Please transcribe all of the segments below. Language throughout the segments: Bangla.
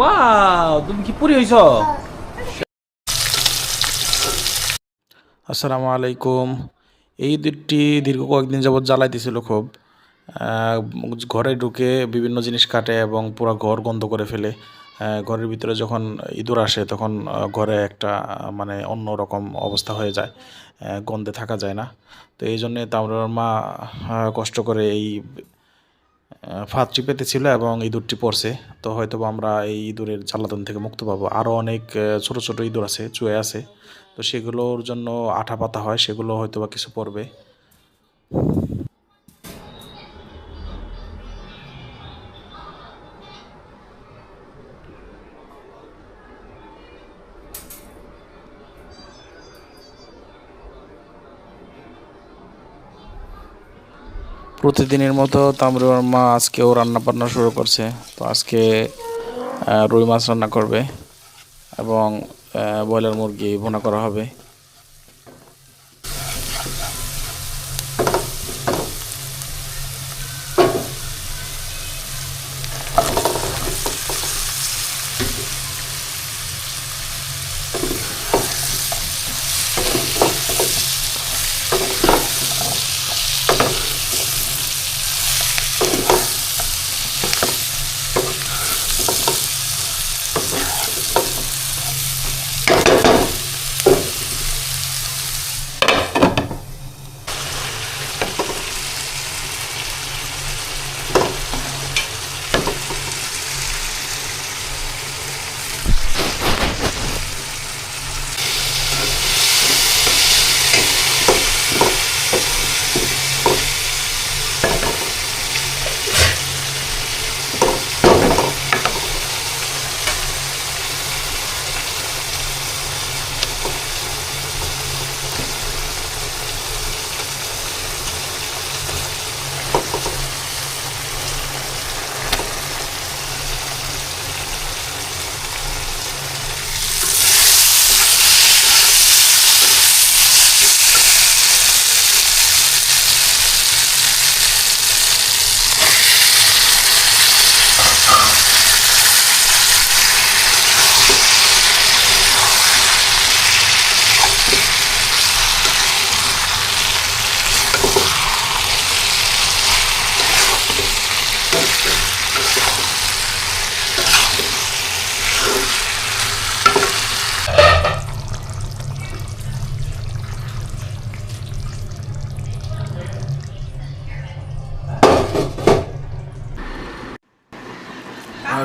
ওয়াও তুমি কি পুরি হইছ আসসালামু আলাইকুম। এই দুটি দীর্ঘ কয়েকদিন যাবৎ জ্বালাইতেছিল খুব। ঘরে ঢুকে বিভিন্ন জিনিস কাটে এবং পুরো ঘর গন্ধ করে ফেলে। ঘরের ভিতরে যখন ইঁদুর আসে, তখন ঘরে একটা মানে অন্য রকম অবস্থা হয়ে যায়। গন্ধে থাকা যায় না। তো এই জন্যে তামরার মা কষ্ট করে এই ফাঁদটি পেতেছিল এবং ইঁদুরটি পড়ছে। তো হয়তো আমরা এই ইঁদুরের জ্বালাতন থেকে মুক্ত পাবো। আরও অনেক ছোটো ছোট ছোট ইঁদুর আছে, চুয়ে আছে। তো সেগুলোর জন্য আঠা পাতা হয়, সেগুলো হয়তো বা কিছু পড়বে। প্রতিদিনের মতো তামরুয়ার মা আজকেও রান্না বান্না শুরু করছে। তো আজকে রুই মাছ রান্না করবে এবং ব্রয়লার মুরগি ভোনা করা হবে।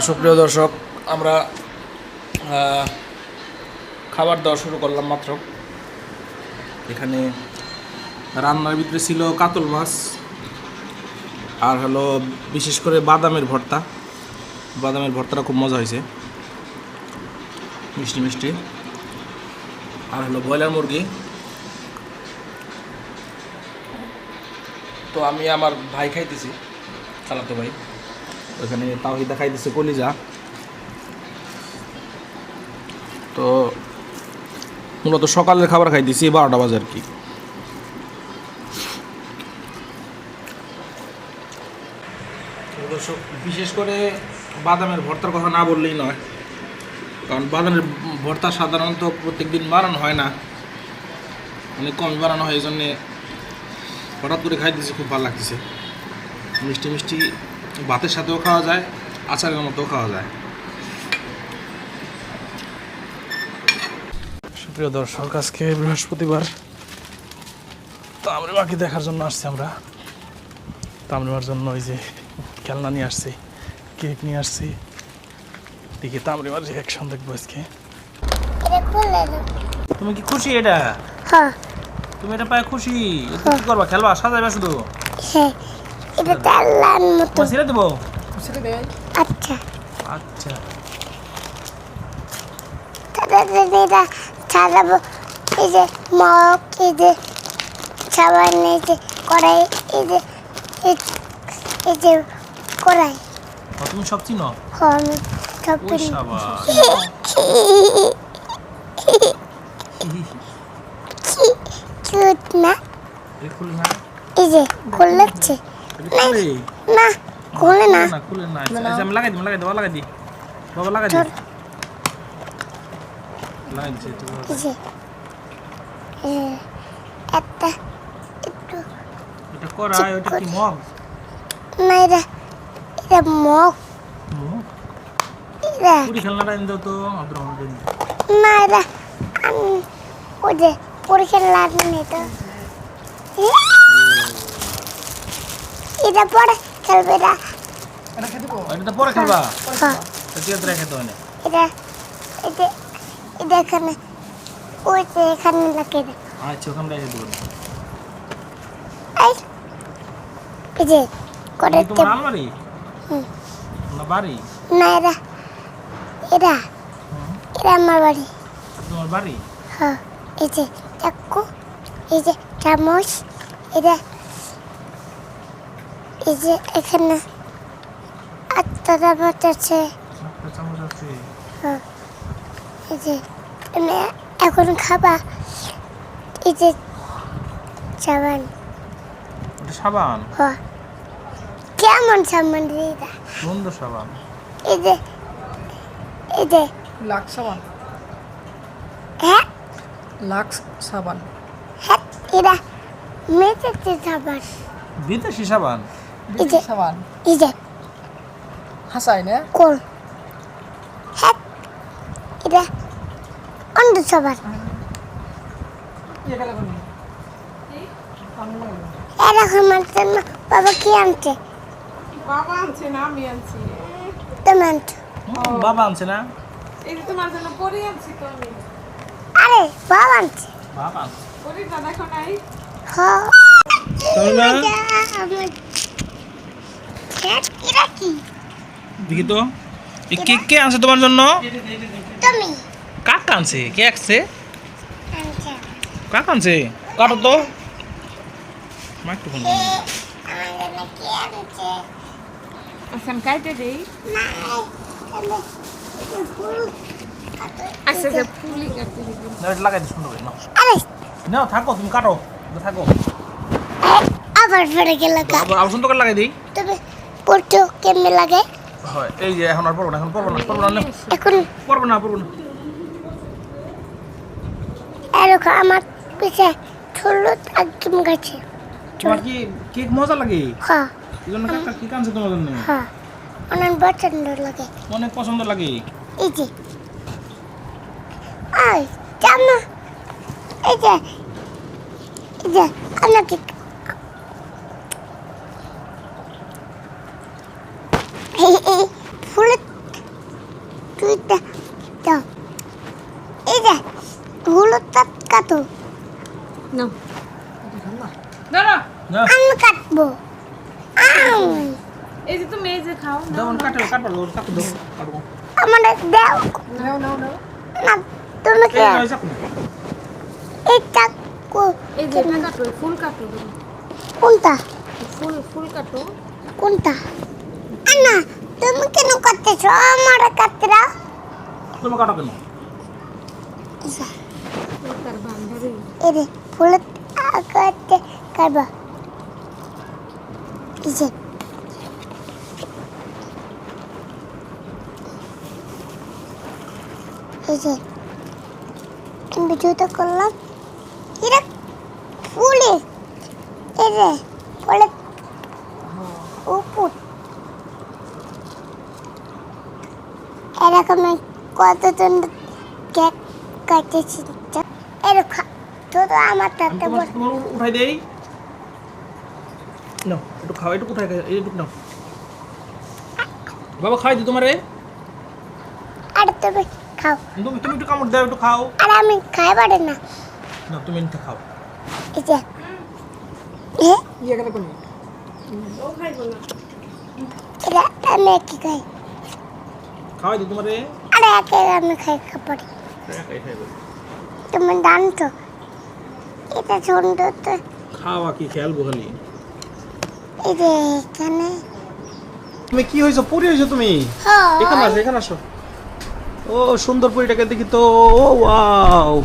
সুপ্রিয় দর্শক, আমরা খাবার দেওয়া শুরু করলাম মাত্র। এখানে রান্নার ভিতরে ছিল কাতল মাছ, আর হলো বিশেষ করে বাদামের ভর্তা। বাদামের ভর্তাটা খুব মজা হয়েছে। মিষ্টি মিষ্টি। আর হলো ব্রয়লার মুরগি। তো আমি আমার ভাই খাইতেছি, চালাতো ভাই। ওখানে তাওহিদা খাইতেছে কলিজা। তো মূলত সকালের খাবার খাইতেছি বারোটা বাজে আর কি। বিশেষ করে বাদামের ভর্তার কথা না বললেই নয়, কারণ বাদামের ভর্তা সাধারণত প্রত্যেক দিন বানানো হয় না। অনেক কমই বানানো হয়, এই জন্যে হঠাৎ করে খাই খাইতেছি, খুব ভালো লাগতেছে। মিষ্টি মিষ্টি ভাতের সাথেও খাওয়া যায় আচারের মতোও খাওয়া যায়। সুপ্রিয় দর্শক আজকে বৃহস্পতিবার। তামরিমাকে দেখার জন্য আসছি আমরা। তামরিমার জন্য ওই যে খেলনা নিয়ে আসছি কেক নিয়ে আসছি। দেখি তামরিমার রিয়াকশন দেখব আজকে। তুমি কি খুশি এটা? হ্যাঁ। তুমি এটা পায় খুশি? কি করবা? খেলবা? সাজাইবা শুধু? হ্যাঁ। এটা চাল্লার মতো। ছেড়ে দেবো? আচ্ছা। আচ্ছা। তাদের এটা ছাড়াবো এই যে মগ এই যে সাবান এই যে কড়াই এই যে এই- যে কড়াই। তুমি সব চিনো? হ্যাঁ আমি সব কিউট না? এই যে এটা খুলে না খুলে না। না খুলে না আচ্ছা, আচ্ছা, আমি লাগাই দিই লাগাই দেবো লাগাই দিই বাবা লাগাই দিই লাগাই দিচ্ছি একটু একটা একটু এটা করা ওইটা কি মগ? না এটা এটা মগ। মগ? এটা। পুরি খেলনাটা এনে দাও তো আব্দুর রহমান না এটা আমি ওই যে পরীক্ষার লাগবে তো। এটা পরে খেলবে এটা। এটা তো পরে খেলবা? হ্যাঁ এটা রেখে দাও না এটা এটা এটা এখানে ওই যে এখানে লাগিয়ে দে। আচ্ছা ওখানে রেখে দেবো। এই এই যে করে তোমার আলমারি? হুম। না বাড়ি? না এটা এটা। এটা আমার বাড়ি। তোমার বাড়ি? হ্যাঁ এই যে চাকু এই যে চামচ এটা এই যে এখানে চামচ আছে হ্যাঁ এই যে এখন খাবা। এই যে সাবান। সাবান? হ্যাঁ। কেমন সাবান এটা? সুন্দর সাবান। এই যে এই যে। লাক্স সাবান। হ্যাঁ। লাক্স সাবান। হ্যাঁ এটা মেঝেতে সাবান। বিদেশি সাবান? সাবান এই যে। হাসাই না? কোল হ্যাঁ। এটা অন্ধ সাবান। এরকম জন্য বাবা কি আনছে? বাবা আনছে না আমি আনছি। তুমি আনছো। বাবা আনছে না? এই তোমার জন্য পরি আনছি তো আমি। আরে বাবা আনছে। বাবা আনছে। পরিটা দেখো নাই। হ্যাঁ এটা আমার এটা কি? দেখি তো। এই কেক কে আনছে তোমার জন্য? তুমি। কাক আনছে? কে আসছে কাক আনছে? কাটো তো। মাইক্রোফোন কি আচ্ছা কাইটে দেই। না আচ্ছা যে ফুলি কাটতে দিবি লাগাই দিই সুন্দর করে নাও। থাকো তুমি কাটো। থাকো। আবার ফেরে গেল আবার আবার করে লাগাই দিই। তুমি কেমনে লাগে? হয় এই যে এখন আর পড়ব না এখন পড়ব না পড়ব না এখন পড়ব না পড়ব না। এরকম আমার পিছে ছোলো একদম গেছে। তোমার কি কেক মজা লাগে? হ্যাঁ। এই জন্য কেক আনছে তোমার জন্য? হ্যাঁ। অনেক পছন্দ লাগে। অনেক পছন্দ লাগে। এই যে। আই জামা এই যে। এই যে আমাকে এই এই ফুলের তুইটা দাও। এই যে হলুদটা কাটো। নাও দাঁড়া না। আমি কাটবো। এই যে তুমি এই যে খাও দাও কাটো কাটো দাও কাটো দাও কাটো। আমার দাও। নাও নাও নাও। না তুমি কি এটা কো- এই যে কাটো ফুল কাটো। কোনটা? ফুল ফুল কাটো। কোনটা? আন্না তুমি কেন করতেছো আমার কাটতে দাও। তুমি কাটো কেন? এরে ফুল করতে করবা এই যে। এই যে ভিডিওটা করলাম। এরা ফুলে। এই যে ফুলে উপর এরকম কতজন কেক কাটেছি এরকম তো তো আমার তাতে উঠাই দেই। নাও একটু খাও একটু কোথায় এই একটু নাও। বাবা খাই দি তোমারে। আর তুমি খাও। তুমি তুমি একটু কামড় দাও একটু খাও। আর আমি খাই পারি না। না তুমি নিতে খাও। এই যে। এ, ইয়ে গেলে কোন ও খাইবো না এটা আমি কি খাই। খাওয়াই দি তোমারে। আরে একে আমি খাই একাই খাইবে তুমি জানতো এটা সুন্দর তো। খাওয়া কি খেয়ালবো খালি এই যে এখানে। তুমি কি হয়েছো? পড়ে হয়েছো তুমি? এখানে আসো এখানে আসো। ও সুন্দর পরিটাকে দেখি তো। ও ওয়াও।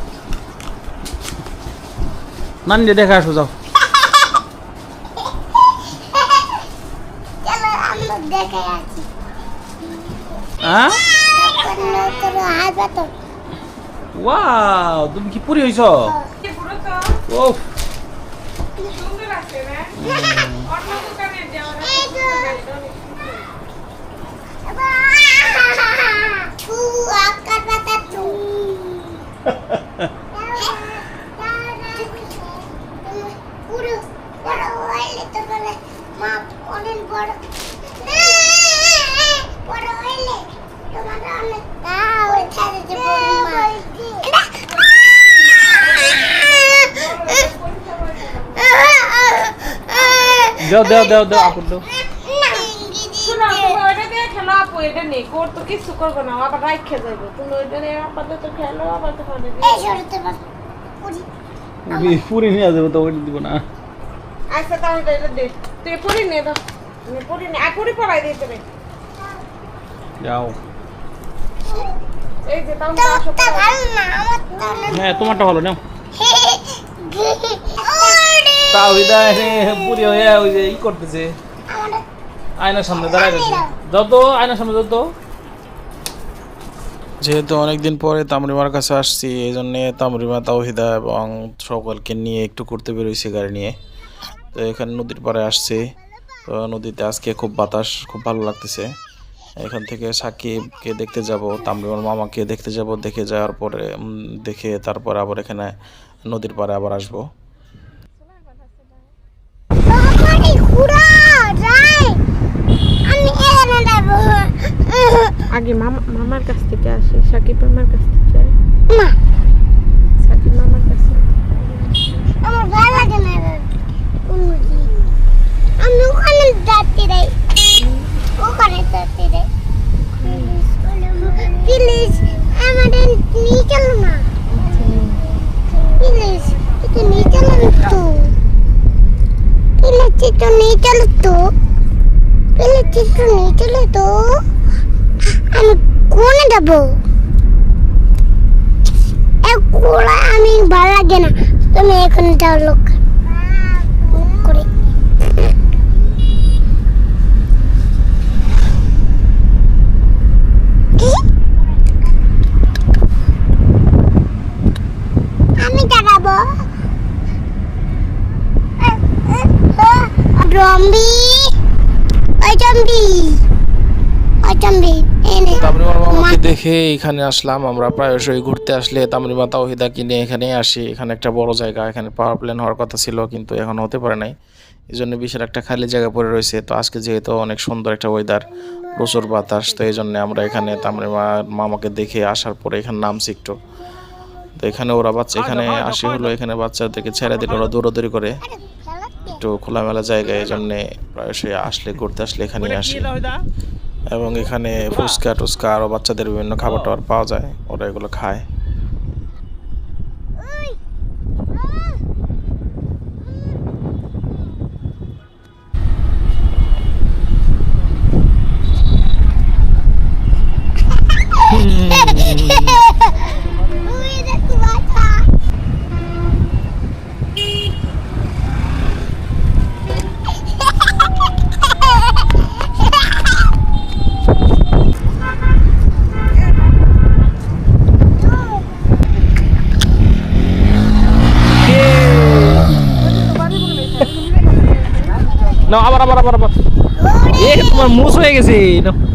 নানি দেখে আসো যাও। চলো আমরা দেখে আছি হ্যাঁ আমরা তোর হাত ব্যথা ওয়াও তুমি কি পুরি দেও দেও দেও দেও আপুর দেও। আপু এটা নেই। কোর তো কিছু করব না আবার রাইখে যাইবো। তুমি ওইটা দিয়ে আপাতত খেলো আবার তো পার নিয়ে যাব ওইটা দিব না। আচ্ছা তাহলে এটা দে। তুই দাও। পড়াই দিতে যাও। এই যে হ্যাঁ তোমারটা ভালো নাও। তাও পুরি হয়ে ওই যে ই করতেছে। আয়নার সামনে দাঁড়ায় গেছে। আয়নার। সামনে যাও তো। যেহেতু অনেকদিন পরে তামরিমার কাছে আসছি এই জন্যে তামরিমা তাওহিদা এবং সকলকে নিয়ে একটু ঘুরতে বেরোইছে গাড়ি নিয়ে। তো এখানে নদীর পাড়ে আসছি। তো নদীতে আজকে খুব বাতাস খুব ভালো লাগতেছে। এখান থেকে সাকিবকে দেখতে যাব তামরিমার মামাকে দেখতে যাব দেখে যাওয়ার পরে দেখে তারপরে আবার এখানে নদীর পাড়ে আবার আসব। আগে মামা মামার কাছ থেকে আসি সাকিব মামার কাছ থেকে মা সাকিব মামার কাছে আমার ভালো লাগে না উন্নতি আমি ওখানে যাচ্ছি রে ওখানে যাচ্ছি রে প্লিজ আমাদের নিয়ে চলো না প্লিজ একটু নিয়ে চলো না তো প্লিজ একটু নিয়ে চলো তো প্লিজ একটু নিয়ে চলো তো আমি কোনে যাব? এগুলো আমি ভালো লাগে না। তুমি এখন যাও লোক। করে। এনে মামাকে দেখে এখানে আসলাম আমরা প্রায়শই ঘুরতে আসলে তামরিমা তাওহিদা কিনে এখানে আসি। এখানে একটা বড় জায়গা এখানে পাওয়ার প্ল্যান হওয়ার কথা ছিল কিন্তু এখন হতে পারে নাই। এই জন্য বিশাল একটা খালি জায়গা পড়ে রয়েছে। তো আজকে যেহেতু অনেক সুন্দর একটা ওয়েদার প্রচুর বাতাস তো এই জন্য আমরা এখানে তামরিমা মামাকে দেখে আসার পরে এখানে নামছি একটু। তো এখানে ওরা বাচ্চা এখানে আসি হলো এখানে বাচ্চাদেরকে ছেড়ে দিলে ওরা দৌড়াদৌড়ি করে। একটু খোলামেলা জায়গায় এই জন্যে প্রায়শই আসলে ঘুরতে আসলে এখানে আসি। এবং এখানে ফুচকা টুচকা আরও বাচ্চাদের বিভিন্ন খাবার টাবার পাওয়া যায় ওরা এগুলো খায়। নাও আবার আবার আবার আবার। এ তোমার মুস হয়ে গেছে। নাও।